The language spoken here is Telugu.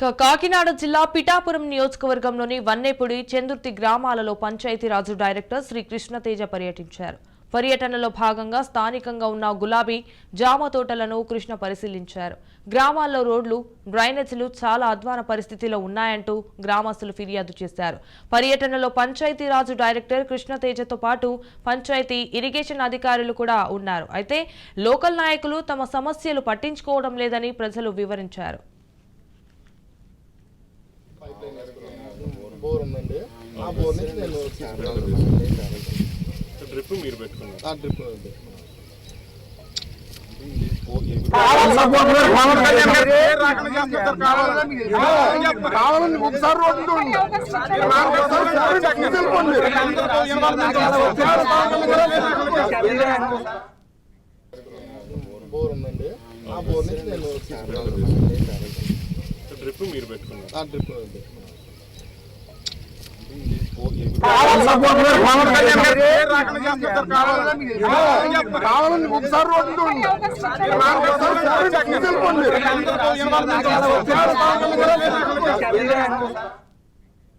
కాకినాడ జిల్లా పిఠాపురం నియోజకవర్గంలోని వన్నేపుడి చందుర్తి గ్రామాలలో పంచాయతీరాజు డైరెక్టర్ శ్రీ కృష్ణతేజ పర్యటించారు. పర్యటనలో భాగంగా స్థానికంగా ఉన్న గులాబీ జామ తోటలను కృష్ణ పరిశీలించారు. గ్రామాల్లో రోడ్లు డ్రైనేజీలు చాలా అధ్వాన పరిస్థితిలో ఉన్నాయంటూ గ్రామస్తులు ఫిర్యాదు చేశారు. పర్యటనలో పంచాయతీరాజు డైరెక్టర్ కృష్ణతేజతో పాటు పంచాయతీ ఇరిగేషన్ అధికారులు కూడా ఉన్నారు. అయితే లోకల్ నాయకులు తమ సమస్యలు పట్టించుకోవడం లేదని ప్రజలు వివరించారు. బోర్ ఉందండి ఆ బోర్ నుంచి నేను డ్రిప్ మీరు పెట్టుకున్నారు ఆ డ్రిప్ ఉంది కావాలని ఒకసారి రోడ్డు చూడండి. ఒకసారి తీసుకెళ్ళిపోండి. బోర్ ఉందండి ఆ బోర్ నుంచి నేను తీసుకున్నాను డ్రిప్ మీరు పెట్టుకున్నారు ఆ డ్రిప్ కావాలని ఒకసారి రోడ్డు తీసుకెళ్ళిపోండి.